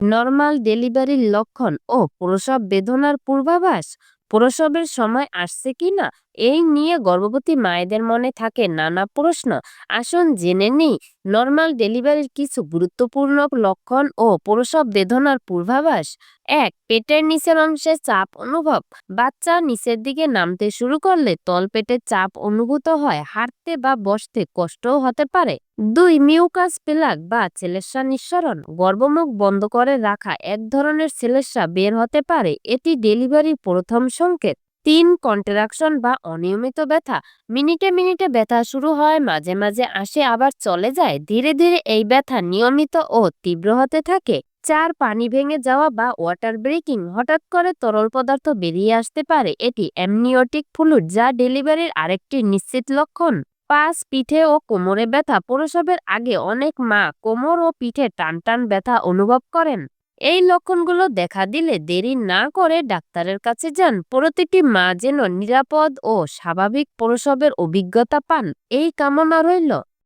Normal ডেলিভারির লক্ষণ ও প্রসব বেদনার পূর্বাভাস প্রসবের সময় আসছে কি না এই নিয়ে গর্ভবতী মায়েদের মনে থাকে নানা প্রশ্ন। আসুন জেনে নিই নর্মাল ডেলিভারির কিছু গুরুত্বপূর্ণ লক্ষণ ও প্রসব বেদনার পূর্বাভাস? এক, পেটের নিচের অংশে চাপ অনুভব। বাচ্চা নিচের দিকে নামতে শুরু করলে তলপেটে চাপ অনুভূত হয়, হাঁটতে বা বসতে কষ্টও হতে পারে। দুই মিউকাস প্লাগ বা ছেলেসা নিঃসরণ। গর্ভমুখ বন্ধ করে রাখা এক ধরনের ছেলেসা বের হতে পারে। এটি ডেলিভারির প্রথম সংকেত। তিন কন্ট্রাকশন বা অনিয়মিত ব্যথা, মিনিটে মিনিটে ব্যথা শুরু হয়, মাঝে মাঝে আসে, আবার চলে যায়। ধীরে ধীরে এই ব্যথা নিয়মিত ও তীব্র হতে থাকে। চার, পানি ভেঙে যাওয়া বা ওয়াটার ব্রেকিং হঠাৎ করে তরল পদার্থ বেরিয়ে আসতে পারে। এটি অ্যামনিওটিক ফ্লুইড যা ডেলিভারির আরেকটি নিশ্চিত লক্ষণ। পাশ পিঠে ও কোমরে ব্যথা। প্রসবের আগে অনেক মা কোমর ও পিঠে টান টান ব্যথা অনুভব করেন। এই লক্ষণগুলো দেখা দিলে দেরি না করে ডাক্তারের কাছে যান। প্রতিটি মা যেন নিরাপদ ও স্বাভাবিক প্রসবের অভিজ্ঞতা পান, এই কামনা রইল।